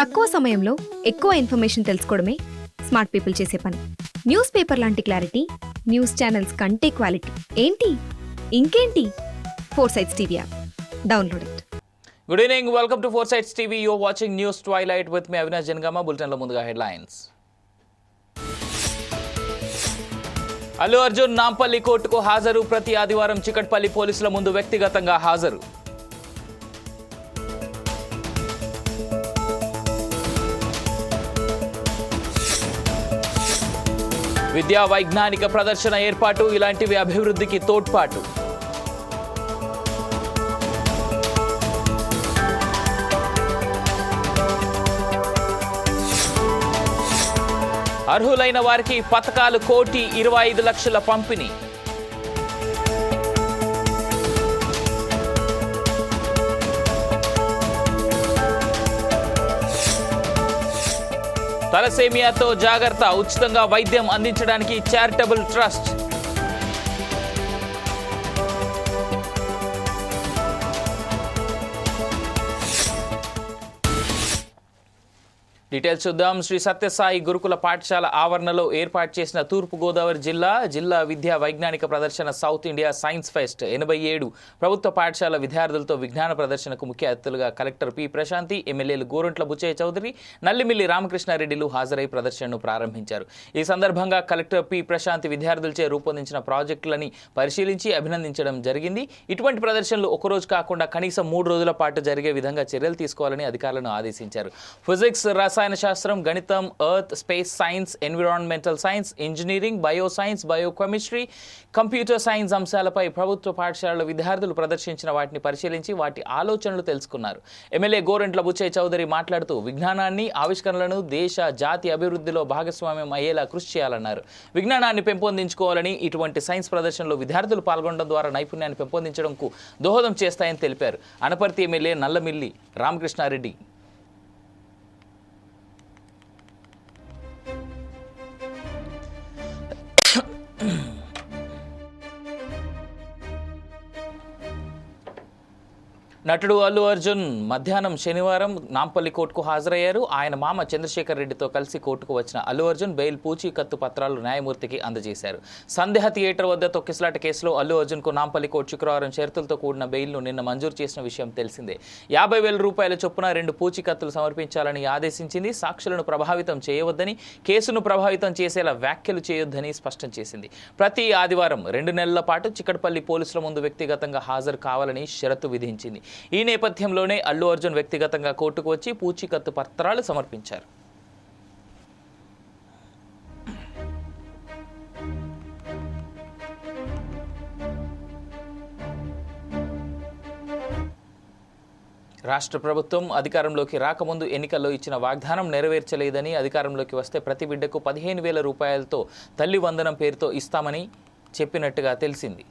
తక్కువ సమయంలో ఎక్కువ ఇన్ఫర్మేషన్ తెలుసుకోవడమే స్మార్ట్ పీపుల్ చేసే పని. న్యూస్ పేపర్ లాంటి క్లారిటీ న్యూస్ ఛానల్స్ కంటే క్వాలిటీ. ఏంటి? ఇంకేంటి? Four sites TV app. Download it. Good evening welcome to four sites TV you watching news twilight with me Avinash Janagama బులెటిన్లో ముందుగా హెడ్లైన్స్ అల్లు అర్జున్ నాంపల్లి కోర్టుకు హాజరు. ప్రతి ఆదివారం చికట్పల్లి పోలీసుల ముందు వ్యక్తిగతంగా హాజరు. విద్యా వైజ్ఞానిక ప్రదర్శన ఏర్పాటు ఇలాంటివి అభివృద్ధికి తోడ్పాటు. అర్హులైన వారికి పథకాలు కోటి ఇరవై ఐదు లక్షల పంపిణీ. తలసేమియాతో జాగ్రత్త ఉచితంగా వైద్యం అందించడానికి చారిటబుల్ ట్రస్ట్ డీటెయిల్స్ చూద్దాం. శ్రీ సత్యసాయి గురుకుల పాఠశాల ఆవరణలో ఏర్పాటు చేసిన తూర్పు గోదావరి జిల్లా జిల్లా విద్యా వైజ్ఞానిక ప్రదర్శన సౌత్ ఇండియా సైన్స్ ఫెస్ట్ ఎనభై ఏడు ప్రభుత్వ పాఠశాల విద్యార్థులతో విజ్ఞాన ప్రదర్శనకు ముఖ్య అతిథులుగా కలెక్టర్ పి ప్రశాంతి ఎమ్మెల్యేలు గోరంట్ల బుచ్చయ్య చౌదరి నల్లిమిల్లి రామకృష్ణారెడ్డిలు హాజరై ప్రదర్శనను ప్రారంభించారు. ఈ సందర్భంగా కలెక్టర్ పి ప్రశాంతి విద్యార్థులచే రూపొందించిన ప్రాజెక్టులని పరిశీలించి అభినందించడం జరిగింది. ఇటువంటి ప్రదర్శనలు ఒకరోజు కాకుండా కనీసం మూడు రోజుల పాటు జరిగే విధంగా చర్యలు తీసుకోవాలని అధికారులను ఆదేశించారు. ఫిజిక్స్ రసాయన శాస్త్రం గణితం earth space science environmental science engineering bio science biochemistry computer science అంశాలపై ప్రభుత్వ పాఠశాలల విద్యార్థులు ప్రదర్శించిన వాటిని పరిశీలించి వాటి ఆలోచనలు తెలుసుకున్నారు. ఎమ్మెల్యే గోరెంట్ల బుచ్చయ్య చౌదరి మాట్లాడుతూ విజ్ఞానాన్ని ఆవిష్కరణలను దేశ జాతి అభివృద్ధిలో భాగస్వామ్యం అయ్యేలా కృషి చేయాలన్నారు. విజ్ఞానాన్ని పెంపొందించుకోవాలని ఇటువంటి సైన్స్ ప్రదర్శనలో విద్యార్థులు పాల్గొనడం ద్వారా నైపుణ్యాన్ని పెంపొందించడంకు దోహదం చేస్తాయని తెలిపారు. అనపర్తి ఎమ్మెల్యే నల్లమిల్లి రామకృష్ణారెడ్డి. నటుడు అల్లు అర్జున్ మధ్యాహ్నం శనివారం నాంపల్లి కోర్టుకు హాజరయ్యారు. ఆయన మామ చంద్రశేఖర్ రెడ్డితో కలిసి కోర్టుకు వచ్చిన అల్లు అర్జున్ బెయిల్ పూచీకత్తు పత్రాలు న్యాయమూర్తికి అందజేశారు. సందేహ థియేటర్ వద్ద తొక్కిసలాట కేసులో అల్లు అర్జున్కు నాంపల్లి కోర్టు శుక్రవారం షరతులతో కూడిన బెయిల్ను నిన్న మంజూరు చేసిన విషయం తెలిసిందే. యాభై వేల రూపాయల చొప్పున రెండు పూచీకత్తులు సమర్పించాలని ఆదేశించింది. సాక్షులను ప్రభావితం చేయవద్దని కేసును ప్రభావితం చేసేలా వ్యాఖ్యలు చేయొద్దని స్పష్టం చేసింది. ప్రతి ఆదివారం రెండు నెలల పాటు చిక్కడపల్లి పోలీసుల ముందు వ్యక్తిగతంగా హాజరు కావాలని షరతు విధించింది. ఈ నేపథ్యంలోనే అల్లు అర్జున్ వ్యక్తిగతంగా కోర్టుకు వచ్చి పూచీకత్తు పత్రాలు సమర్పించారు. రాష్ట్ర ప్రభుత్వం అధికారంలోకి రాకముందు ఎన్నికల్లో ఇచ్చిన వాగ్దానం నెరవేర్చలేదని అధికారంలోకి వస్తే ప్రతి బిడ్డకు పదిహేను వేల రూపాయలతో తల్లి వందనం పేరుతో ఇస్తామని చెప్పినట్టుగా తెలిసింది.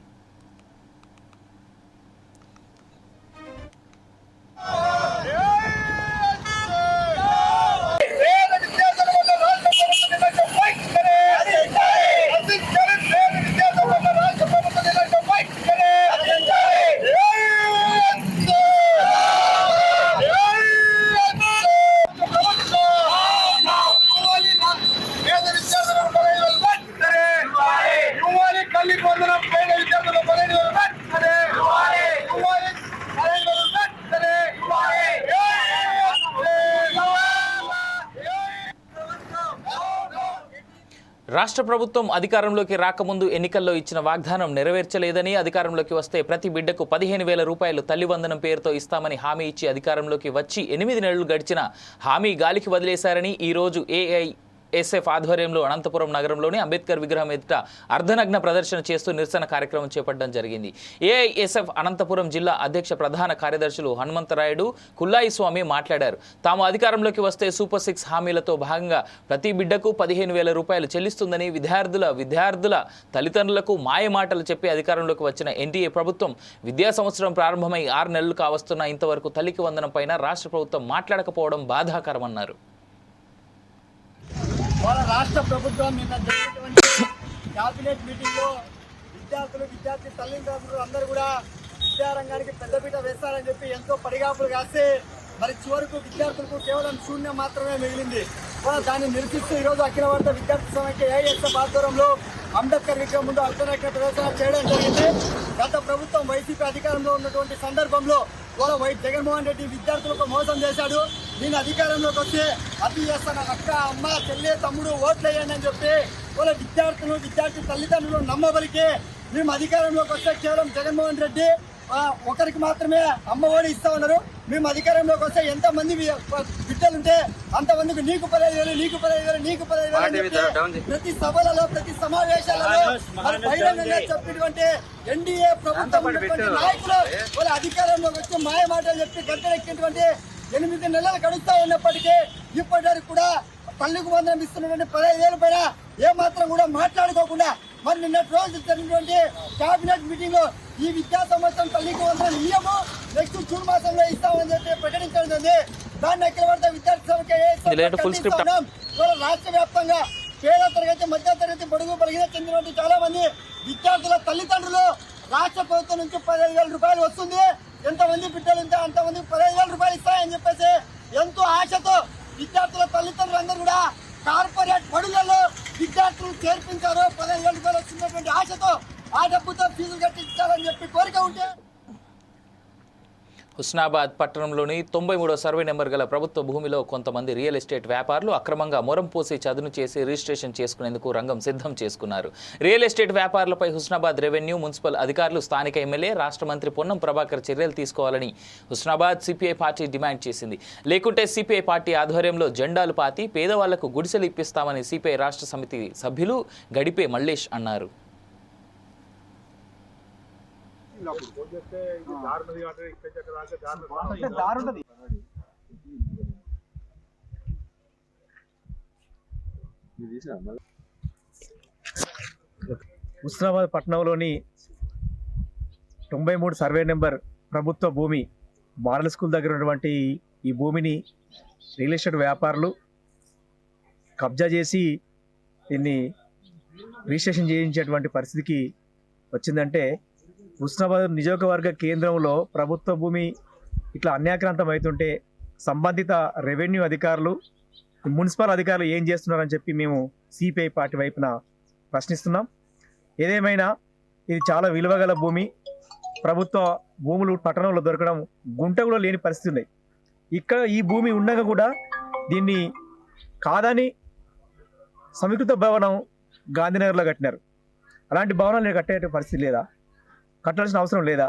ప్రభుత్వం అధికారంలోకి రాకముందు ఎన్నికల్లో ఇచ్చిన వాగ్దానం నెరవేర్చలేదని అధికారంలోకి వస్తే ప్రతి బిడ్డకు పదిహేను వేల రూపాయలు తల్లివందనం పేరుతో ఇస్తామని హామీ ఇచ్చి అధికారంలోకి వచ్చి ఎనిమిది నెలలు గడిచిన హామీ గాలికి వదిలేశారని ఈ రోజు ఏఐ ఎస్ఎఫ్ ఆధ్వర్యంలో అనంతపురం నగరంలోని అంబేద్కర్ విగ్రహం ఎదుట అర్ధనగ్న ప్రదర్శన చేస్తూ నిరసన కార్యక్రమం చేపట్టడం జరిగింది. ఏఐఎస్ఎఫ్ అనంతపురం జిల్లా అధ్యక్ష ప్రధాన కార్యదర్శులు హనుమంతరాయుడు కుల్లాయి స్వామి మాట్లాడారు. తాము అధికారంలోకి వస్తే సూపర్ సిక్స్ హామీలతో భాగంగా ప్రతి బిడ్డకు పదిహేను వేల రూపాయలు చెల్లిస్తుందని విద్యార్థుల విద్యార్థుల తల్లిదండ్రులకు మాయ మాటలు చెప్పి అధికారంలోకి వచ్చిన ఎన్డీఏ ప్రభుత్వం విద్యా సంవత్సరం ప్రారంభమై ఆరు నెలలు కావస్తున్న ఇంతవరకు తల్లికి వందనం పైన రాష్ట్ర ప్రభుత్వం మాట్లాడకపోవడం బాధాకరమన్నారు. వాళ్ళ రాష్ట్ర ప్రభుత్వం నిన్న జరిగినటువంటి క్యాబినెట్ మీటింగ్లో విద్యార్థులు విద్యార్థి తల్లిదండ్రులు అందరూ కూడా విద్యారంగానికి పెద్దపీట వేస్తారని చెప్పి ఎంతో పడిగాపులు కాస్తే మరి చివరకు విద్యార్థులకు కేవలం శూన్యం మాత్రమే మిగిలింది. దాన్ని నిరసిస్తూ ఈరోజు అఖిల భారత విద్యార్థి సమైక్య ఏఎస్ఎఫ్ ఆధ్వర్యంలో అంబేద్కర్ విగ్రహం ముందు అర్ధనైక్య ప్రదర్శన చేయడం జరిగింది. గత ప్రభుత్వం వైసీపీ అధికారంలో ఉన్నటువంటి సందర్భంలో కూడా వై జగన్మోహన్ రెడ్డి విద్యార్థులకు మోసం చేశాడు. దీని అధికారంలోకి వస్తే అతి చేస్తాను. అక్క అమ్మ చెల్లి తమ్ముడు ఓట్లేయండి అని చెప్పి వాళ్ళ విద్యార్థులు విద్యార్థి తల్లిదండ్రులు నమ్మబలికి మేము అధికారంలోకి వస్తే కేవలం జగన్మోహన్ రెడ్డి ఒకరికి మాత్రమే అమ్మ ఒడి ఇస్తా ఉన్నారు. మేము అధికారంలోకి వస్తే ఎంత మంది బిడ్డలు ఉంటే అంతమందికి నీకు పదహైదు వేలు నీకు పదహైదు వేలు నీకు పదహైదు వేలు ప్రతి సభలలో ప్రతి సమావేశాలలో బహిరంగంగా చెప్పినటువంటి ఎన్డీఏ ప్రభుత్వం నాయకులు వాళ్ళ అధికారంలోకి వచ్చి మాయ మాటలు చెప్పి గంటలెక్కినటువంటి ఎనిమిది నెలలు గడుస్తా ఉన్నప్పటికీ ఇప్పటి వరకు కూడా పల్లెకు వందనం ఇస్తున్నటువంటి పదహైదు వేల పైన ఏమాత్రం కూడా మాట్లాడుకోకుండా మరి నిన్నటి రోజు జరిగినటువంటి కేబినెట్ మీటింగ్లో ఈ విద్యా సంవత్సరం తల్లికి వందనం ఇయ్యము నెక్స్ట్ జూన్ మాసంలో ఇస్తామని చెప్పి ప్రకటించడం దాన్ని అఖిల భారత విద్యార్థి రాష్ట్ర వ్యాప్తంగా పేద తరగతి మధ్య తరగతి బడుగు బలిగిన చెందినటువంటి చాలా మంది విద్యార్థుల తల్లిదండ్రులు రాష్ట్ర ప్రభుత్వం నుంచి పదిహేను వేల రూపాయలు వస్తుంది. ఎంతమంది బిడ్డలు ఉంటే అంతమంది పదిహేను వేల రూపాయలు ఇస్తాయని చెప్పేసి ఎంతో ఆశతో విద్యార్థుల తల్లిదండ్రులందరూ కూడా కార్పొరేట్ బడులలో విద్యార్థులు చేర్పించారు. పదిహేను వేల రూపాయలు వచ్చినటువంటి ఆశతో ఆ డబ్బుతో ఫీజులు కట్టించాలని చెప్పి కోరిక ఉంటే హుస్నాబాద్ పట్టణంలోని తొంభై మూడో సర్వే నెంబర్ గల ప్రభుత్వ భూమిలో కొంతమంది రియల్ ఎస్టేట్ వ్యాపారులు అక్రమంగా మొరం పోసి చదును చేసి రిజిస్ట్రేషన్ చేసుకునేందుకు రంగం సిద్ధం చేసుకున్నారు. రియల్ ఎస్టేట్ వ్యాపారులపై హుస్నాబాద్ రెవెన్యూ మున్సిపల్ అధికారులు స్థానిక ఎమ్మెల్యే రాష్ట్ర మంత్రి పొన్నం ప్రభాకర్ చర్యలు తీసుకోవాలని హుస్నాబాద్ సిపిఐ పార్టీ డిమాండ్ చేసింది. లేకుంటే సిపిఐ పార్టీ ఆధ్వర్యంలో జెండాలు పాతి పేదవాళ్ళకు గుడిసెలు ఇప్పిస్తామని సిపిఐ రాష్ట్ర సమితి సభ్యులు గడిపే మల్లేష్ అన్నారు. హుస్నాబాద్ పట్టణంలోని తొంభై మూడు సర్వే నెంబర్ ప్రభుత్వ భూమి మోడల్ స్కూల్ దగ్గర ఉన్నటువంటి ఈ భూమిని రియల్ ఎస్టేట్ వ్యాపారులు కబ్జా చేసి దీన్ని రిజిస్ట్రేషన్ చేయించేటువంటి పరిస్థితికి వచ్చిందంటే హుస్నాబాద్ నియోజకవర్గ కేంద్రంలో ప్రభుత్వ భూమి ఇట్లా అన్యాక్రాంతం అవుతుంటే సంబంధిత రెవెన్యూ అధికారులు మున్సిపల్ అధికారులు ఏం చేస్తున్నారని చెప్పి మేము సిపిఐ పార్టీ వైపున ప్రశ్నిస్తున్నాం. ఏదేమైనా ఇది చాలా విలువగల భూమి. ప్రభుత్వ భూములు పట్టణంలో దొరకడం గుంట కూడా లేని పరిస్థితి ఉన్నాయి ఇక్కడ ఈ భూమి ఉండగా కూడా దీన్ని కాదని సమీకృత భవనం గాంధీనగర్లో కట్టినారు. అలాంటి భవనాలు నేను కట్టే పరిస్థితి లేదా? కట్టాల్సిన అవసరం లేదా?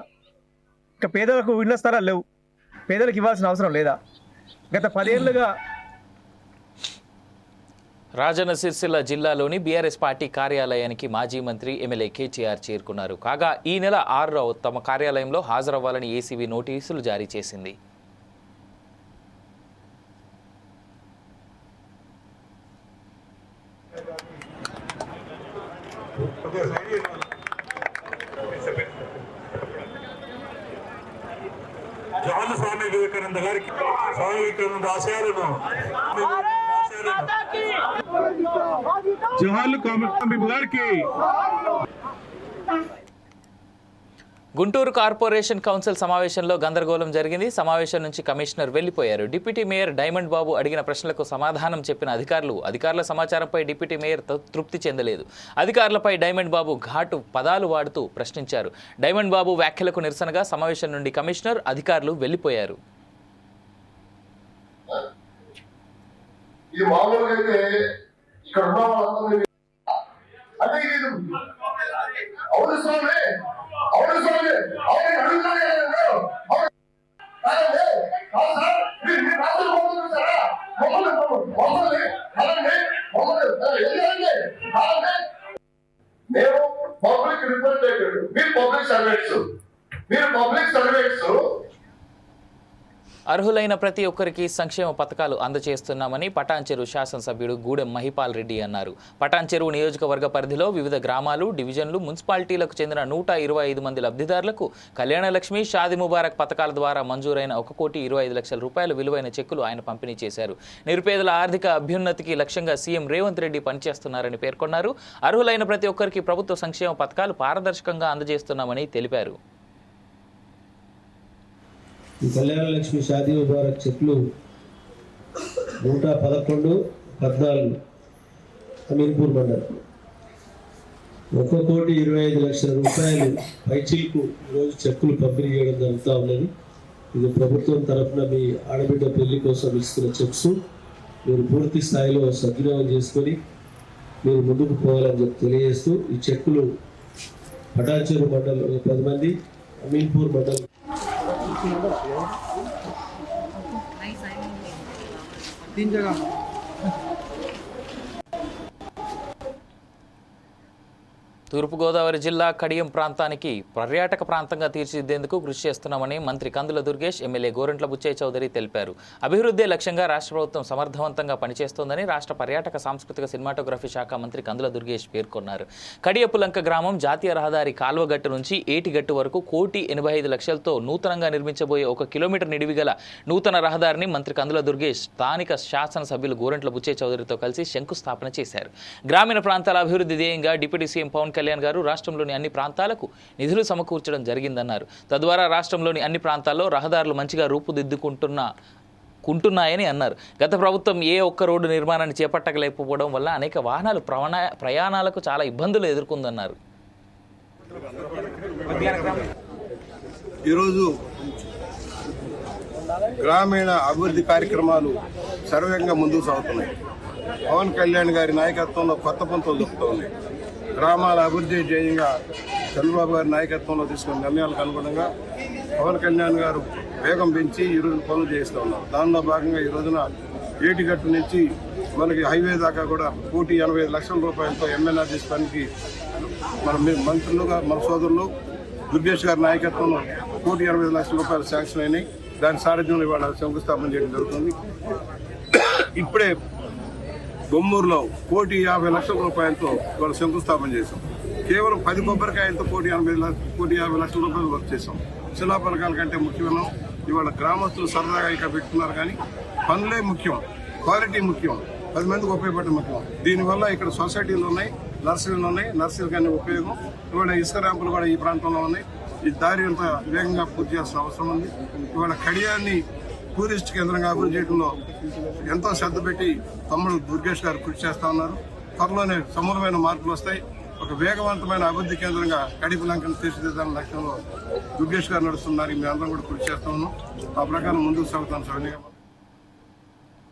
ఇక పేదలకు ఇళ్ళ స్థలాలు లేవు. పేదలకు ఇవ్వాల్సిన అవసరం లేదా? గత పదేళ్ళుగా రాజన్న సిరిసిల్ల జిల్లాలోని బీఆర్ఎస్ పార్టీ కార్యాలయానికి మాజీ మంత్రి ఎమ్మెల్యే కేటీఆర్ చేరుకున్నారు. కాగా ఈ నెల ఆరులో తమ కార్యాలయంలో హాజరవ్వాలని ఏసీబీ నోటీసులు జారీ చేసింది స్వామి వివేకానంద గారికి స్వామి వివేకానంద ఆశయాలను జవహర్లాల్ కామెల్ గారికి గుంటూరు కార్పొరేషన్ కౌన్సిల్ సమావేశంలో గందరగోళం జరిగింది. సమావేశం నుంచి కమిషనర్ వెళ్ళిపోయారు డిప్యూటీ మేయర్ డైమండ్ బాబు అడిగిన ప్రశ్నలకు సమాధానం చెప్పిన అధికారులు అధికారుల సమాచారంపై డిప్యూటీ మేయర్ తృప్తి చెందలేదు. అధికారులపై డైమండ్ బాబు ఘాటు పదాలు వాడుతూ ప్రశ్నించారు. డైమండ్ బాబు వ్యాఖ్యలకు నిరసనగా సమావేశం నుండి కమిషనర్ అధికారులు వెళ్ళిపోయారు ఇది మామూలుగా అయితే ఇక్కడ ఉన్న వాళ్ళందరూ అవును స్వామి. అర్హులైన ప్రతి ఒక్కరికి సంక్షేమ పథకాలు అందజేస్తున్నామని పటాన్చెరు శాసనసభ్యుడు గూడెం మహిపాల్ రెడ్డి అన్నారు. పటాన్చెరు నియోజకవర్గ పరిధిలో వివిధ గ్రామాలు డివిజన్లు మున్సిపాలిటీలకు చెందిన నూట ఇరవై ఐదు మంది లబ్ధిదారులకు కళ్యాణలక్ష్మి షాది ముబారక్ పథకాల ద్వారా మంజూరైన ఒక కోటి ఇరవై ఐదు లక్షల రూపాయల విలువైన చెక్కులు ఆయన పంపిణీ చేశారు. నిరుపేదల ఆర్థిక అభ్యున్నతికి లక్ష్యంగా సీఎం రేవంత్ రెడ్డి పనిచేస్తున్నారని పేర్కొన్నారు. అర్హులైన ప్రతి ఒక్కరికి ప్రభుత్వ సంక్షేమ పథకాలు పారదర్శకంగా అందజేస్తున్నామని తెలిపారు. ఈ కళ్యాణ లక్ష్మి షాదీ ముబారక్ చెట్లు నూట పదకొండు పద్నాలుగు అమీర్పూర్ మండలం. ఒక కోటి ఇరవై ఐదు లక్షల రూపాయలు పైచీలకు ఈరోజు చెక్కులు పంపిణీ చేయడం జరుగుతూ ఉన్నది. ఇది ప్రభుత్వం తరఫున మీ ఆడబిడ్డ పెళ్ళి కోసం ఇస్తున్న చెక్స్. మీరు పూర్తి స్థాయిలో సద్వినియోగం చేసుకొని మీరు ముందుకు పోవాలని చెప్పి తెలియజేస్తూ ఈ చెక్కులు పటాచేరు మండలం పది మంది అమీన్పూర్ మండలం 닌자가 తూర్పుగోదావరి జిల్లా కడియం ప్రాంతానికి పర్యాటక ప్రాంతంగా తీర్చిదిద్దేందుకు కృషి చేస్తున్నామని మంత్రి కందుల దుర్గేష్ ఎమ్మెల్యే గోరంట్ల బుచ్చయ్య చౌదరి తెలిపారు. అభివృద్ధి లక్ష్యంగా రాష్ట్ర ప్రభుత్వం సమర్థవంతంగా పనిచేస్తోందని రాష్ట్ర పర్యాటక సాంస్కృతిక సినిమాటోగ్రఫీ శాఖ మంత్రి కందుల దుర్గేష్ పేర్కొన్నారు. కడియపులంక గ్రామం జాతీయ రహదారి కాల్వగట్టు నుంచి ఏటిగట్టు వరకు కోటి ఎనభై ఐదు లక్షలతో నూతనంగా నిర్మించబోయే ఒక కిలోమీటర్ నిడివి గల నూతన రహదారిని మంత్రి కందుల దుర్గేష్ స్థానిక శాసనసభ్యులు గోరంట్ల బుచ్చయ్య చౌదరితో కలిసి శంకుస్థాపన చేశారు. గ్రామీణ ప్రాంతాల అభివృద్ధి ధ్యేయంగా డిప్యూటీ సీఎం పవన్ కళ్యాణ్ గారు రాష్ట్రంలోని అన్ని ప్రాంతాలకు నిధులు సమకూర్చడం జరిగిందన్నారు. తద్వారా రాష్ట్రంలోని అన్ని ప్రాంతాల్లో రహదారులు మంచిగా రూపుదిద్దుకుంటున్న కుంటున్నాయని అన్నారు. గత ప్రభుత్వం ఏ ఒక్క రోడ్డు నిర్మాణాన్ని చేపట్టలేకపోవడం వల్ల అనేక వాహనాలు ప్రయాణ ప్రయాణాలకు చాలా ఇబ్బందులు ఎదుర్కొందన్నారు. ఈరోజు గ్రామీణ అభివృద్ధి కార్యక్రమాలు సర్వేగంగా ముందుకు సాగుతున్నాయి. పవన్ కళ్యాణ్ గారి నాయకత్వంలో కొత్త పంతులు దొరుకుతున్నాయి గ్రామాల అభివృద్ధి ధ్యేయంగా చంద్రబాబు గారి నాయకత్వంలో తీసుకున్న నిర్ణయాలకు అనుగుణంగా పవన్ కళ్యాణ్ గారు వేగం పెంచి ఈ రోజు పనులు చేస్తూ ఉన్నారు. దానిలో భాగంగా ఈ రోజున ఏటిగట్టు నుంచి మనకి హైవే దాకా కూడా కోటి ఎనభై ఐదు లక్షల రూపాయలతో ఎంఎన్ఆర్జీస్ పనికి మన మంత్రులుగా మన సోదరులు దుర్గేష్ గారి నాయకత్వంలో కోటి ఎనభై ఐదు లక్షల రూపాయలు శాంక్షన్ అయినాయి. దాని సారథ్యంలో ఇవాళ శంకుస్థాపన చేయడం జరుగుతుంది. ఇప్పుడే బొమ్మూరులో కోటి యాభై లక్షల రూపాయలతో ఇవాళ శంకుస్థాపన చేశాం. కేవలం పది కొబ్బరికాయలతో కోటి ఎనభై కోటి యాభై లక్షల రూపాయలు వర్క్ చేశాం. శిలా పథకాల కంటే ముఖ్యమైన ఇవాళ గ్రామస్తులు సరదాగా ఇక్కడ పెట్టుకున్నారు కానీ పనులే ముఖ్యం క్వాలిటీ ముఖ్యం పది మందికి ఉపయోగపడడం ముఖ్యం. దీనివల్ల ఇక్కడ సొసైటీలు ఉన్నాయి నర్సరీలు ఉన్నాయి నర్సరీలు కానీ ఉపయోగం. ఇవాళ ఇసుక ర్యాంపులు కూడా ఈ ప్రాంతంలో ఉన్నాయి. ఈ దారి అంత వేగంగా పూర్తి చేయాల్సిన అవసరం ఉంది. ఇవాళ కడియాన్ని టూరిస్ట్ కేంద్రంగా అభివృద్ధి చేయడంలో ఎంతో శ్రద్ధ పెట్టి తమ్ముడు దుర్గేష్ గారు కృషి చేస్తా ఉన్నారు. త్వరలోనే సమూలమైన మార్పులు వస్తాయి. ఒక వేగవంతమైన అభివృద్ధి కేంద్రంగా కడిపి లంకను తీర్చిదిద్దాలన్న లక్ష్యంలో దుర్గేష్ గారు నడుస్తున్నారు. మీ అందరం కూడా కృషి చేస్తా ఉన్నాం. ఆ ప్రకారం ముందుకు సాగుతాం. సవినీయంగా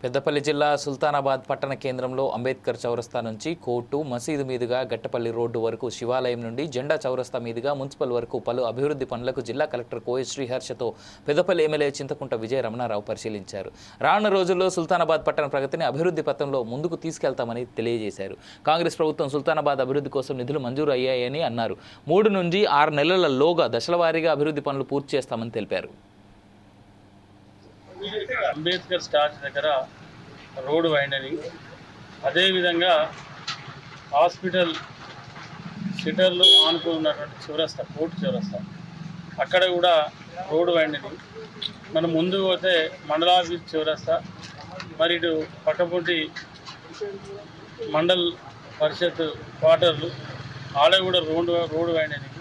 పెద్దపల్లి జిల్లా సుల్తానాబాద్ పట్టణ కేంద్రంలో అంబేద్కర్ చౌరస్తా నుంచి కోర్టు మసీదు మీదుగా గట్టపల్లి రోడ్డు వరకు శివాలయం నుండి జెండా చౌరస్తా మీదుగా మున్సిపల్ వరకు పలు అభివృద్ధి పనులకు జిల్లా కలెక్టర్ కోయ శ్రీహర్షతో పెద్దపల్లి ఎమ్మెల్యే చింతకుంట విజయ రమణారావు పరిశీలించారు. రానున్న రోజుల్లో సుల్తానాబాద్ పట్టణ ప్రగతిని అభివృద్ధి పథంలో ముందుకు తీసుకెళ్తామని తెలియజేశారు. కాంగ్రెస్ ప్రభుత్వం సుల్తానాబాద్ అభివృద్ధి కోసం నిధులు మంజూరు అయ్యాయని అన్నారు. మూడు నుంచి ఆరు నెలలలోగా దశలవారీగా అభివృద్ధి పనులు పూర్తి చేస్తామని తెలిపారు. అంబేద్కర్ స్టాచ్యూ దగ్గర రోడ్డు వైండరింగ్ అదేవిధంగా హాస్పిటల్ సిటర్లు ఆనుకుని ఉన్నటువంటి చివరస్తా కోర్టు చివరస్తా. అక్కడ కూడా రోడ్డు వైండరింగ్ మనం ముందు పోతే మండలాఫీస్ చివరస్తా మరి ఇటు పక్కపొంటి మండల్ పరిషత్ క్వార్టర్లు ఆడ కూడా రోడ్డు రోడ్డు వైండరింగ్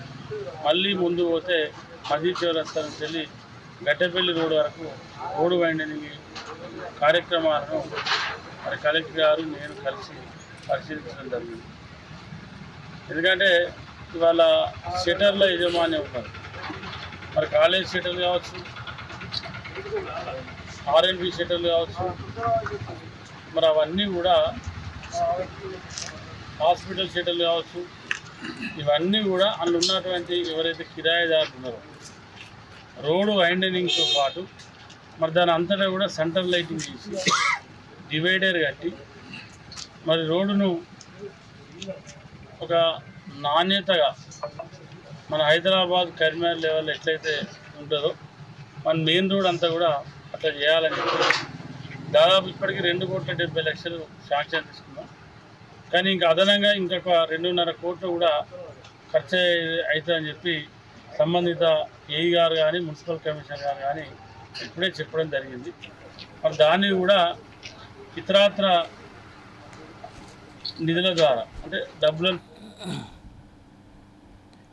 మళ్ళీ ముందు పోతే మసీద్ చివరస్తా నుంచి వెళ్ళి గడ్డపల్లి రోడ్డు వరకు రోడ్డు వైండింగ్ కార్యక్రమాలను మరి కలెక్టర్ గారు నేను కలిసి పరిశీలించడం జరిగింది. ఎందుకంటే ఇవాళ షటర్ల యజమాని ఉన్నారు. మరి కాలేజ్ షటర్లు కావచ్చు ఆర్ఎన్బి షటర్లు కావచ్చు మరి అవన్నీ కూడా హాస్పిటల్ షటర్లు కావచ్చు ఇవన్నీ కూడా అందులో ఉన్నటువంటి ఎవరైతే కిరాయిదారులు ఉన్నారో రోడ్డు వైండనింగ్తో పాటు మరి దాని అంతటా కూడా సెంటర్ లైటింగ్ చేసి డివైడర్ కట్టి మరి రోడ్డును ఒక నాణ్యతగా మన హైదరాబాద్ కరీంనగర్ లెవెల్ ఎట్లయితే ఉంటుందో మన మెయిన్ రోడ్ అంతా కూడా అట్లా చేయాలని చెప్పి దాదాపు ఇప్పటికీ రెండు కోట్ల డెబ్బై లక్షలు శాంక్షన్ తీసుకున్నాం. కానీ ఇంకా అదనంగా ఇంకొక రెండున్నర కోట్లు కూడా ఖర్చు అవుతుందని చెప్పి సంబంధిత ఏఈ గారు కానీ మున్సిపల్ కమిషనర్ గారు కానీ ఇప్పుడే చెప్పడం జరిగింది. మరి దాన్ని కూడా ఇతరాత్ర నిధుల ద్వారా అంటే డబ్బులను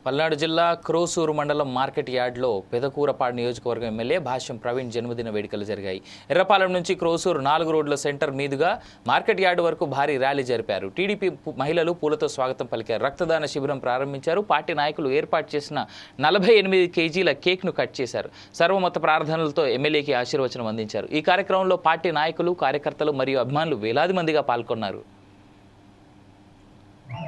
పల్నాడు జిల్లా క్రోసూరు మండలం మార్కెట్ యార్డ్లో పెదకూరపాడు నియోజకవర్గం ఎమ్మెల్యే భాష్యం ప్రవీణ్ జన్మదిన వేడుకలు జరిగాయి. ఎర్రపాలెం నుంచి క్రోసూరు నాలుగు రోడ్ల సెంటర్ మీదుగా మార్కెట్ యార్డ్ వరకు భారీ ర్యాలీ జరిపారు. టీడీపీ మహిళలు పూలతో స్వాగతం పలికారు. రక్తదాన శిబిరం ప్రారంభించారు. పార్టీ నాయకులు ఏర్పాటు చేసిన నలభై ఎనిమిది కేజీల కేక్ను కట్ చేశారు. సర్వమత ప్రార్థనలతో ఎమ్మెల్యేకి ఆశీర్వచనం అందించారు. ఈ కార్యక్రమంలో పార్టీ నాయకులు కార్యకర్తలు మరియు అభిమానులు వేలాది మందిగా పాల్గొన్నారు. Come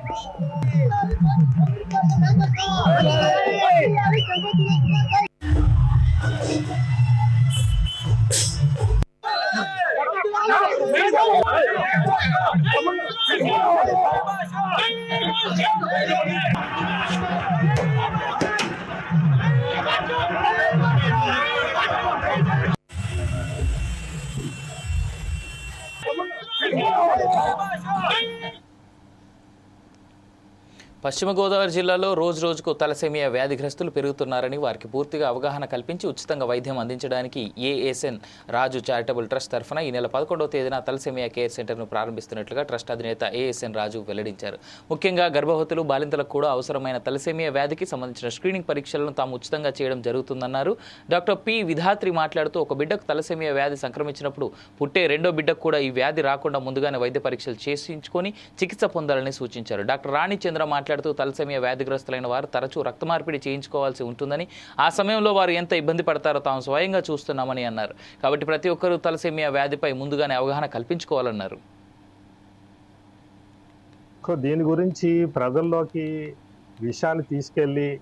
on, come on. పశ్చిమ గోదావరి జిల్లాలో రోజు రోజుకు తలసేమియా వ్యాధిగ్రస్తులు పెరుగుతున్నారని వారికి పూర్తిగా అవగాహన కల్పించి ఉచితంగా వైద్యం అందించడానికి ఏఎస్ఎన్ రాజు చారిటబుల్ ట్రస్ట్ తరఫున ఈ నెల పదకొండవ తేదీన తలసేమియా కేర్ సెంటర్ను ప్రారంభిస్తున్నట్లుగా ట్రస్ట్ అధినేత ఏఎస్ఎన్ రాజు వెల్లడించారు. ముఖ్యంగా గర్భవతులు బాలింతలకు కూడా అవసరమైన తలసేమియా వ్యాధికి సంబంధించిన స్క్రీనింగ్ పరీక్షలను తాము ఉచితంగా చేయడం జరుగుతుందన్నారు. డాక్టర్ పి విధాత్రి మాట్లాడుతూ ఒక బిడ్డకు తలసేమియా వ్యాధి సంక్రమించినప్పుడు పుట్టే రెండో బిడ్డకు కూడా ఈ వ్యాధి రాకుండా ముందుగానే వైద్య పరీక్షలు చేయించుకొని చికిత్స పొందాలని సూచించారు. డాక్టర్ రాణి చంద్ర మాట్లాడుతూ తలసేమియా వ్యాధిగ్రస్తులైన వారు తరచూ రక్త మార్పిడి చేయించుకోవాల్సి ఉంటుందని ఆ సమయంలో వారు ఎంత ఇబ్బంది పడతారో తాము స్వయంగా చూస్తున్నామని అన్నారు. కాబట్టి ప్రతి ఒక్కరూ తలసేమియా వ్యాధిపై ముందుగానే అవగాహన కల్పించుకోవాలన్నారు. సో దీని గురించి ప్రజల్లోకి విషయాన్ని తీసుకెళ్ళి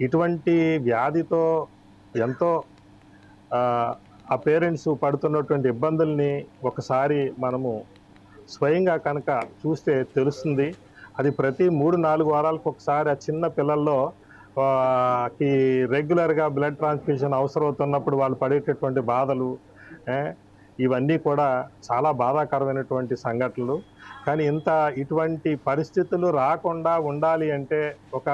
ఇటువంటి వ్యాధితో ఎంతో ఆ, ఆ పేరెంట్స్ పడుతున్నటువంటి ఇబ్బందుల్ని ఒకసారి మనము స్వయంగా కనుక చూస్తే తెలుస్తుంది. అది ప్రతి మూడు నాలుగు వారాలకు ఒకసారి ఆ చిన్న పిల్లల్లో కి రెగ్యులర్గా బ్లడ్ ట్రాన్స్ఫ్యూషన్ అవసరం అవుతున్నప్పుడు వాళ్ళు పడేటటువంటి బాధలు ఇవన్నీ కూడా చాలా బాధాకరమైనటువంటి సంఘటనలు. కానీ ఇంత ఇటువంటి పరిస్థితులు రాకుండా ఉండాలి అంటే ఒక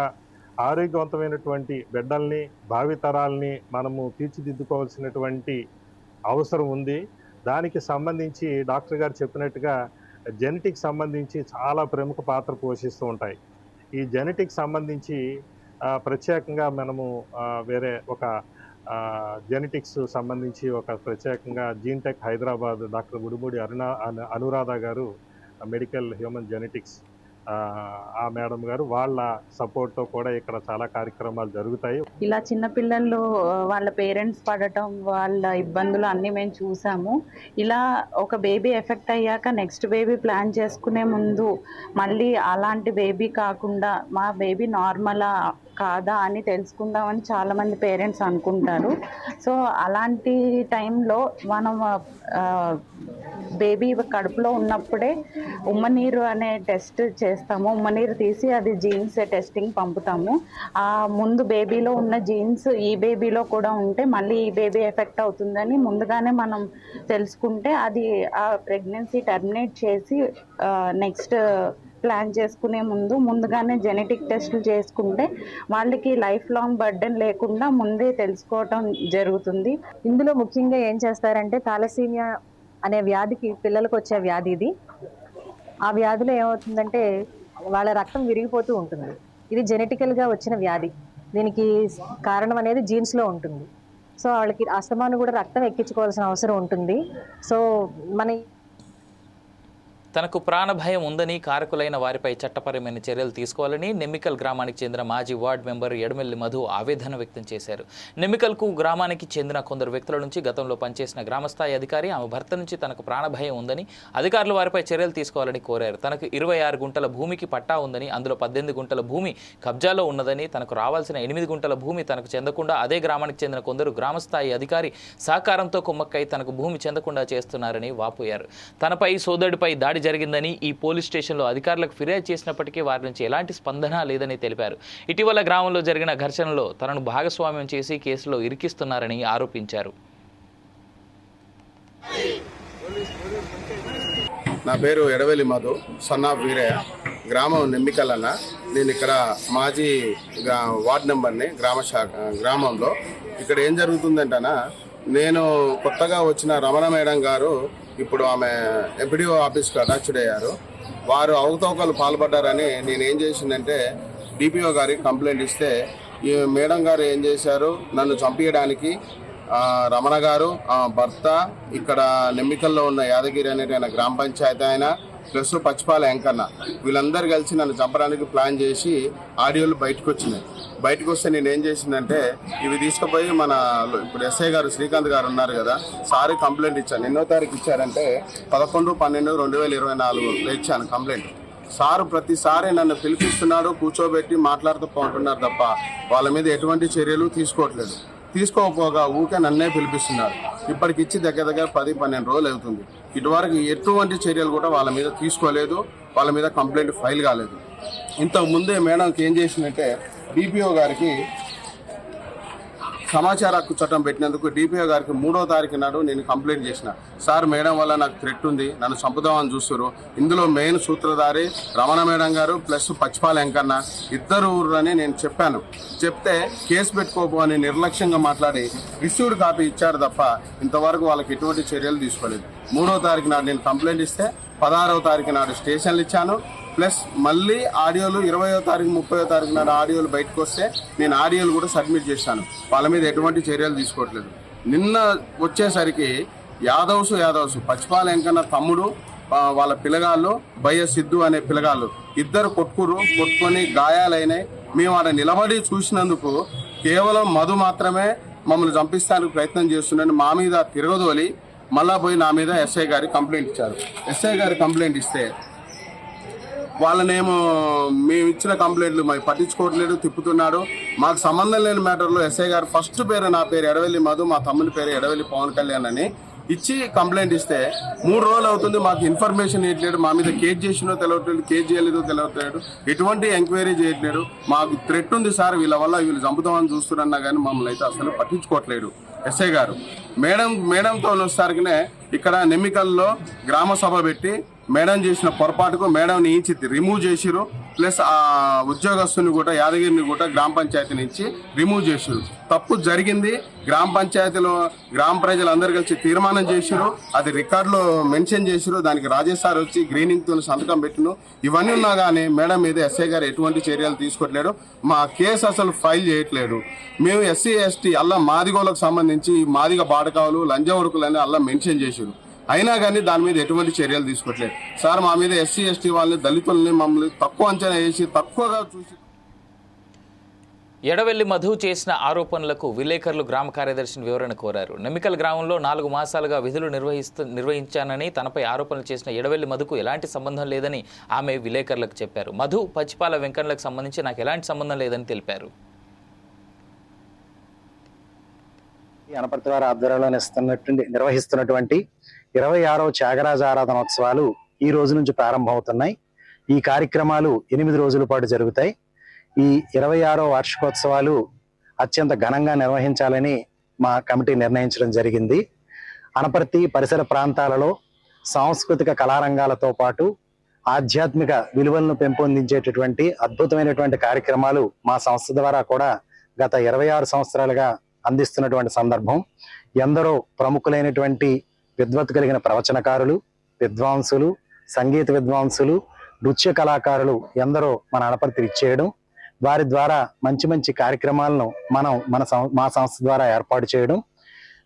ఆరోగ్యవంతమైనటువంటి బిడ్డల్ని భావితరాల్ని మనము తీర్చిదిద్దుకోవాల్సినటువంటి అవసరం ఉంది. దానికి సంబంధించి డాక్టర్ గారు చెప్పినట్టుగా జెనెటిక్ సంబంధించి చాలా ప్రముఖ పాత్ర పోషిస్తూ ఉంటాయి. ఈ జెనెటిక్ సంబంధించి ప్రత్యేకంగా మనము వేరే ఒక జెనెటిక్స్ సంబంధించి ఒక ప్రత్యేకంగా Genetech Hyderabad doctor Gudimudi Aruna Anu- Anuradha garu medical human genetics ఆ, మేడం గారు వాళ్ళ సపోర్ట్తో కూడా ఇక్కడ చాలా కార్యక్రమాలు జరుగుతాయి. ఇలా చిన్న పిల్లలు వాళ్ళ పేరెంట్స్ పడటం వాళ్ళ ఇబ్బందులు అన్నీ మేము చూసాము. ఇలా ఒక బేబీ ఎఫెక్ట్ అయ్యాక నెక్స్ట్ బేబీ ప్లాన్ చేసుకునే ముందు మళ్ళీ అలాంటి బేబీ కాకుండా మా బేబీ నార్మల్ కాదా అని తెలుసుకుందామని చాలామంది పేరెంట్స్ అనుకుంటారు. సో అలాంటి టైంలో మనం బేబీ కడుపులో ఉన్నప్పుడే ఉమ్మనీరు అనే టెస్ట్ చేస్తాము. ఉమ్మనీరు తీసి అది జీన్స్ టెస్టింగ్ పంపుతాము. ఆ ముందు బేబీలో ఉన్న జీన్స్ ఈ బేబీలో కూడా ఉంటే మళ్ళీ ఈ బేబీ ఎఫెక్ట్ అవుతుందని ముందుగానే మనం తెలుసుకుంటే అది ఆ ప్రెగ్నెన్సీ టర్మినేట్ చేసి నెక్స్ట్ ప్లాన్ చేసుకునే ముందు ముందుగానే జెనెటిక్ టెస్టులు చేసుకుంటే వాళ్ళకి లైఫ్ లాంగ్ బర్డెన్ లేకుండా ముందే తెలుసుకోవటం జరుగుతుంది. ఇందులో ముఖ్యంగా ఏం చేస్తారంటే థాలసీమియా అనే వ్యాధికి పిల్లలకు వచ్చే వ్యాధి ఇది. ఆ వ్యాధిలో ఏమవుతుందంటే వాళ్ళ రక్తం విరిగిపోతూ ఉంటుంది. ఇది జెనెటికల్గా వచ్చిన వ్యాధి. దీనికి కారణం అనేది జీన్స్లో ఉంటుంది. సో వాళ్ళకి అస్తమాను కూడా రక్తం ఎక్కించుకోవాల్సిన అవసరం ఉంటుంది. సో మన తనకు ప్రాణభయం ఉందని కారకులైన వారిపై చట్టపరమైన చర్యలు తీసుకోవాలని నెమ్మికల్ గ్రామానికి చెందిన మాజీ వార్డు మెంబర్ ఎడమెల్లి మధు ఆవేదన వ్యక్తం చేశారు. నెమ్మికల్కు గ్రామానికి చెందిన కొందరు వ్యక్తుల నుంచి గతంలో పనిచేసిన గ్రామస్థాయి అధికారి ఆమె భర్త నుంచి తనకు ప్రాణభయం ఉందని అధికారులు వారిపై చర్యలు తీసుకోవాలని కోరారు. తనకు ఇరవై ఆరు గుంటల భూమికి పట్టా ఉందని అందులో పద్దెనిమిది గుంటల భూమి కబ్జాలో ఉన్నదని తనకు రావాల్సిన ఎనిమిది గుంటల భూమి తనకు చెందకుండా అదే గ్రామానికి చెందిన కొందరు గ్రామస్థాయి అధికారి సహకారంతో కుమ్మక్కై తనకు భూమి చెందకుండా చేస్తున్నారని వాపోయారు. తనపై సోదరుడిపై దాడి జరిగిందని ఈ పోలీస్ స్టేషన్లో అధికారులకు ఫిర్యాదు చేసినప్పటికీ వారి నుంచి ఎలాంటి స్పందన లేదని తెలిపారు. ఇటీవల గ్రామంలో జరిగిన ఘర్షణలో తనను భాగస్వామ్యం చేసి కేసులో ఇరికిస్తున్నారని ఆరోపించారు. నా పేరు ఎడవెలి మధు సన్ ఆఫ్ వీరయ్య. గ్రామం నిమ్మికలన్న నేను ఇక్కడ మాజీ గ్రా వార్డ్ నెంబర్ని గ్రామ శాఖ గ్రామంలో. ఇక్కడ ఏం జరుగుతుందంటనా నేను కొత్తగా వచ్చిన రమణ మేడం గారు ఇప్పుడు ఆమె ఎంపీడీఓ ఆఫీస్కి అటాచ్డ్ అయ్యారు. వారు అవకతవకలు పాల్పడ్డారని నేను ఏం చేసిందంటే డిపిఓ గారికి కంప్లైంట్ ఇస్తే ఈ మేడం గారు ఏం చేశారు? నన్ను చంపేయడానికి రమణ గారు ఆ, భర్త ఇక్కడ నిమ్మికల్లో ఉన్న యాదగిరి అనేది ఆయన గ్రామ పంచాయతీ ఆయన ప్లస్ పచ్చిపాల వెంకన్న వీళ్ళందరూ కలిసి నన్ను చంపడానికి ప్లాన్ చేసి ఆడియోలు బయటకు వచ్చినాయి బయటకు వస్తే నేను ఏం చేసిందంటే ఇవి తీసుకుపోయి మన ఇప్పుడు ఎస్ఐ గారు శ్రీకాంత్ గారు ఉన్నారు కదా సారీ కంప్లైంట్ ఇచ్చాను ఎన్నో తారీఖు ఇచ్చారంటే పదకొండు పన్నెండు రెండు వేల ఇరవై నాలుగు ఇచ్చాను కంప్లైంట్. సారు ప్రతిసారి నన్ను పిలిపిస్తున్నాడు కూర్చోబెట్టి మాట్లాడుతూ ఉంటున్నారు తప్ప వాళ్ళ మీద ఎటువంటి చర్యలు తీసుకోవట్లేదు. తీసుకోకపోగా ఊకే నన్నే పిలిపిస్తున్నారు. ఇప్పటికి ఇచ్చి దగ్గర దగ్గర పది పన్నెండు రోజులు అవుతుంది. ఇటువరకు ఎటువంటి చర్యలు కూడా వాళ్ళ మీద తీసుకోలేదు. వాళ్ళ మీద కంప్లైంట్ ఫైల్ కాలేదు. ఇంతకు ముందే మేడంకి ఏం చేసిందంటే డిపిఓ గారికి సమాచార హక్కు చట్టం పెట్టినందుకు డిపిఓ గారికి మూడో తారీఖు నాడు నేను కంప్లైంట్ చేసిన. సార్ మేడం వల్ల నాకు థ్రెట్ ఉంది నన్ను చంపుదామని చూస్తారు ఇందులో మెయిన్ సూత్రధారి రమణ మేడం గారు ప్లస్ పచ్చిపాల వెంకన్న. ఇద్దరు ఊర్రని నేను చెప్పాను. చెప్తే కేసు పెట్టుకోబో అని నిర్లక్ష్యంగా మాట్లాడి రిసీవ్డ్ కాపీ ఇచ్చారు తప్ప ఇంతవరకు వాళ్ళకి ఎటువంటి చర్యలు తీసుకోలేదు. మూడో తారీఖు నాడు నేను కంప్లైంట్ ఇస్తే పదహారవ తారీఖు నాడు స్టేషన్లు ఇచ్చాను. ప్లస్ మళ్ళీ ఆడియోలు ఇరవయో తారీఖు ముప్పయో తారీఖు నాడు ఆడియోలు బయటకు వస్తే నేను ఆడియోలు కూడా సబ్మిట్ చేశాను వాళ్ళ మీద ఎటువంటి చర్యలు తీసుకోవట్లేదు. నిన్న వచ్చేసరికి యాదవ్స్ యాదవ్స్ పచ్చిపాల వెంకన్న తమ్ముడు వాళ్ళ పిల్లగాళ్ళు భయ సిద్ధు అనే పిల్లగాళ్ళు ఇద్దరు కొట్టుకురు కొట్టుకొని గాయాలైనాయి. మేము ఆడ నిలబడి చూసినందుకు కేవలం మధు మాత్రమే మమ్మల్ని చంపిస్తానికి ప్రయత్నం చేస్తున్నాను మా మీద తిరగదోలి మళ్ళా పోయి నా మీద ఎస్ఐ గారి కంప్లైంట్ ఇచ్చారు. ఎస్ఐ గారి కంప్లైంట్ ఇస్తే వాళ్ళనేమో మేము ఇచ్చిన కంప్లైంట్లు మరి పట్టించుకోవట్లేదు తిప్పుతున్నాడు. మాకు సంబంధం లేని మ్యాటర్లో ఎస్ఐ గారు ఫస్ట్ పేరు నా పేరు ఎడవెల్లి మధు మా తమ్ముని పేరు ఎడవెల్లి పవన్ కళ్యాణ్ అని ఇచ్చి కంప్లైంట్ ఇస్తే మూడు రోజులు అవుతుంది మాకు ఇన్ఫర్మేషన్ ఇవ్వట్లేదు. మా మీద కేసు చేసినో తెలియట్లేదు కేసు చేయలేదో తెలియట్లేదు. ఎటువంటి ఎంక్వైరీ చేయట్లేదు. మాకు థ్రెట్ ఉంది సార్ వీళ్ళ వల్ల వీళ్ళు చంపుతామని చూస్తున్నా కానీ మమ్మల్ని అయితే అసలు పట్టించుకోవట్లేదు ఎస్ఐ గారు. మేడం మేడంతో వచ్చేసరికినే ఇక్కడ నెమ్మికల్లో గ్రామ సభ పెట్టి మేడం చేసిన పొరపాటుకు మేడం నుంచి రిమూవ్ చేసిరు ప్లస్ ఆ ఉద్యోగస్తుని కూడా యాదగిరిని కూడా గ్రామ పంచాయతీ నుంచి రిమూవ్ చేసిరు తప్పు జరిగింది. గ్రామ పంచాయతీలో గ్రామ ప్రజలందరూ కలిసి తీర్మానం చేసిరు అది రికార్డులో మెన్షన్ చేసిరు దానికి రాజేష్ సార్ వచ్చి గ్రీనింగ్తో సంతకం పెట్టిను ఇవన్నీ ఉన్నా కానీ మేడం మీద ఎస్ఐ గారు ఎటువంటి చర్యలు తీసుకోవట్లేడు మా కేసు అసలు ఫైల్ చేయట్లేదు. మేము ఎస్సీ ఎస్టీ అల్లా మాదిగోలకు సంబంధించి మాదిగ మాదిగ లంజ లంజవడుకులని అల్లా మెన్షన్ చేసిరు అయినా కానీ దాని మీద ఎటువంటి చర్యలు తీసుకోవట్లేదు. సార్ మా మీద ఎస్సీ ఎస్టీ వాళ్ళని దళితుల్ని మమ్మల్ని తక్కువ అంచనా వేసి తక్కువగా చూసి ఎడవెల్లి మధు చేసిన ఆరోపణలకు విలేకరులు గ్రామ కార్యదర్శిని వివరణ కోరారు. నెమ్మికల్ గ్రామంలో నాలుగు మాసాలుగా విధులు నిర్వహిస్తూ నిర్వహించానని తనపై ఆరోపణలు చేసిన ఎడవెల్లి మధుకు ఎలాంటి సంబంధం లేదని ఆమె విలేకరులకు చెప్పారు. మధు పచ్చిపాల వెంకన్నలకు సంబంధించి నాకు ఎలాంటి సంబంధం లేదని తెలిపారు. అనపర్తి వారి ఆధ్వర్యంలో నిర్వహిస్తున్నటువంటి ఇరవై ఆరవ త్యాగరాజ ఆరాధనోత్సవాలు ఈ రోజు నుంచి ప్రారంభమవుతున్నాయి. ఈ కార్యక్రమాలు ఎనిమిది రోజుల పాటు జరుగుతాయి. ఈ ఇరవై ఆరో వార్షికోత్సవాలు అత్యంత ఘనంగా నిర్వహించాలని మా కమిటీ నిర్ణయించడం జరిగింది. అనపర్తి పరిసర ప్రాంతాలలో సాంస్కృతిక కళారంగాలతో పాటు ఆధ్యాత్మిక విలువలను పెంపొందించేటటువంటి అద్భుతమైనటువంటి కార్యక్రమాలు మా సంస్థ ద్వారా కూడా గత ఇరవై ఆరు సంవత్సరాలుగా అందిస్తున్నటువంటి సందర్భం. ఎందరో ప్రముఖులైనటువంటి విద్వత్ కలిగిన ప్రవచనకారులు విద్వాంసులు సంగీత విద్వాంసులు నృత్య కళాకారులు ఎందరో మన అనపర్తి ఇచ్చేయడం వారి ద్వారా మంచి మంచి కార్యక్రమాలను మనం మన సం- మా సంస్థ ద్వారా ఏర్పాటు చేయడం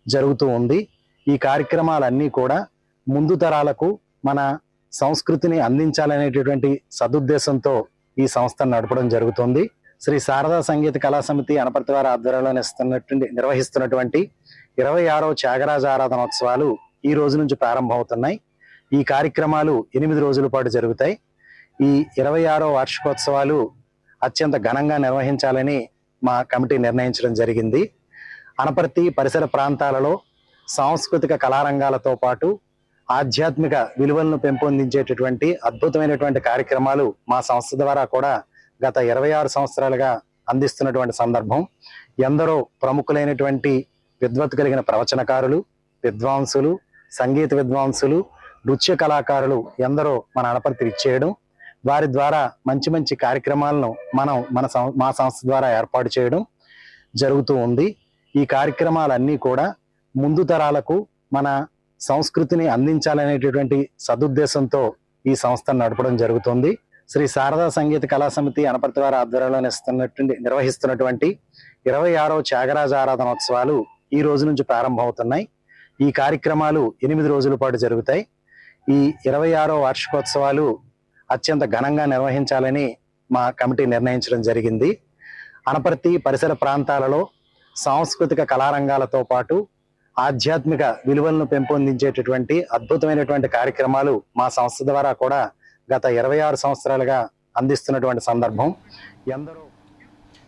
జరుగుతూ ఉంది. ఈ కార్యక్రమాలన్నీ కూడా ముందు తరాలకు మన సంస్కృతిని అందించాలనేటటువంటి సదుద్దేశంతో ఈ సంస్థను నడపడం జరుగుతుంది. శ్రీ శారదా సంగీత కళా సమితి అనపర్తి వారి ఆధ్వర్యంలో ఇస్తున్నటువంటి నిర్వహిస్తున్నటువంటి ఇరవై ఆరవ త్యాగరాజ ఆరాధనోత్సవాలు ఈ రోజు నుంచి ప్రారంభమవుతున్నాయి. ఈ కార్యక్రమాలు ఎనిమిది రోజుల పాటు జరుగుతాయి. ఈ ఇరవై ఆరో వార్షికోత్సవాలు అత్యంత ఘనంగా నిర్వహించాలని మా కమిటీ నిర్ణయించడం జరిగింది. అనపర్తి పరిసర ప్రాంతాలలో సాంస్కృతిక కళారంగాలతో పాటు ఆధ్యాత్మిక విలువలను పెంపొందించేటటువంటి అద్భుతమైనటువంటి కార్యక్రమాలు మా సంస్థ ద్వారా కూడా గత ఇరవై ఆరు సంవత్సరాలుగా అందిస్తున్నటువంటి సందర్భం. ఎందరో ప్రముఖులైనటువంటి విద్వత్ కలిగిన ప్రవచనకారులు విద్వాంసులు సంగీత విద్వాంసులు నృత్య కళాకారులు ఎందరో మన అనపర్తి ఇచ్చేయడం వారి ద్వారా మంచి మంచి కార్యక్రమాలను మనం మన సం- మా సంస్థ ద్వారా ఏర్పాటు చేయడం జరుగుతూ ఉంది. ఈ కార్యక్రమాలన్నీ కూడా ముందు తరాలకు మన సంస్కృతిని అందించాలనేటటువంటి సదుద్దేశంతో ఈ సంస్థను నడపడం జరుగుతుంది. శ్రీ శారదా సంగీత కళా సమితి అనపర్తి వారి ఆధ్వర్యంలో ఇస్తున్నటువంటి నిర్వహిస్తున్నటువంటి ఇరవై ఆరవ త్యాగరాజ ఆరాధనోత్సవాలు ఈ రోజు నుంచి ప్రారంభమవుతున్నాయి. ఈ కార్యక్రమాలు ఎనిమిది రోజుల పాటు జరుగుతాయి. ఈ ఇరవై ఆరో వార్షికోత్సవాలు అత్యంత ఘనంగా నిర్వహించాలని మా కమిటీ నిర్ణయించడం జరిగింది. అనపర్తి పరిసర ప్రాంతాలలో సాంస్కృతిక కళారంగాలతో పాటు ఆధ్యాత్మిక విలువలను పెంపొందించేటటువంటి అద్భుతమైనటువంటి కార్యక్రమాలు మా సంస్థ ద్వారా కూడా గత ఇరవై ఆరు సంవత్సరాలుగా అందిస్తున్నటువంటి సందర్భం. ఎందరో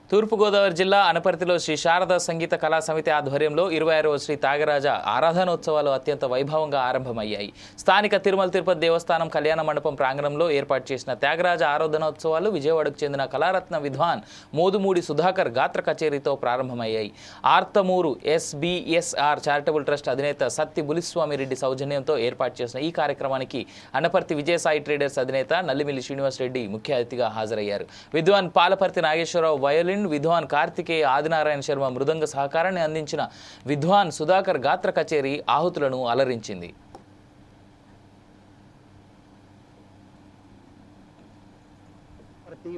తూర్పుగోదావరి జిల్లా అనపర్తిలో శ్రీ శారదా సంగీత కళా సమితి ఆధ్వర్యంలో ఇరవై ఆరవ శ్రీ త్యాగరాజ ఆరాధనోత్సవాలు అత్యంత వైభవంగా ఆరంభమయ్యాయి. స్థానిక తిరుమల తిరుపతి దేవస్థానం కళ్యాణ మండపం ప్రాంగణంలో ఏర్పాటు చేసిన త్యాగరాజ ఆరాధనోత్సవాలు విజయవాడకు చెందిన కళారత్న విద్వాన్ మోదుమూడి సుధాకర్ గాత్ర కచేరీతో ప్రారంభమయ్యాయి. ఆర్తమూరు ఎస్బిఎస్ఆర్ చారిటబుల్ ట్రస్ట్ అధినేత సత్తి బులిస్వామి రెడ్డి సౌజన్యంతో ఏర్పాటు చేసిన ఈ కార్యక్రమానికి అనపర్తి విజయసాయి ట్రేడర్స్ అధినేత నల్లిమిల్లి శ్రీనివాస్ రెడ్డి ముఖ్య అతిథిగా హాజరయ్యారు. విద్వాన్ పాలపర్తి నాగేశ్వరరావు వయోలిన్ విద్వాన్ కార్తికేయ ఆదినారాయణ శర్మ మృదంగ సహకారాన్ని అందించిన విద్వాన్ సుధాకర్ గాత్ర కచేరీ ఆహుతులను అలరించింది.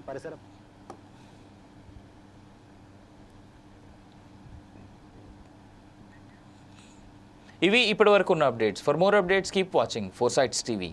పరిసర ఇవి ఇప్పటివరకు ఉన్న updates. For more updates keep watching four sites TV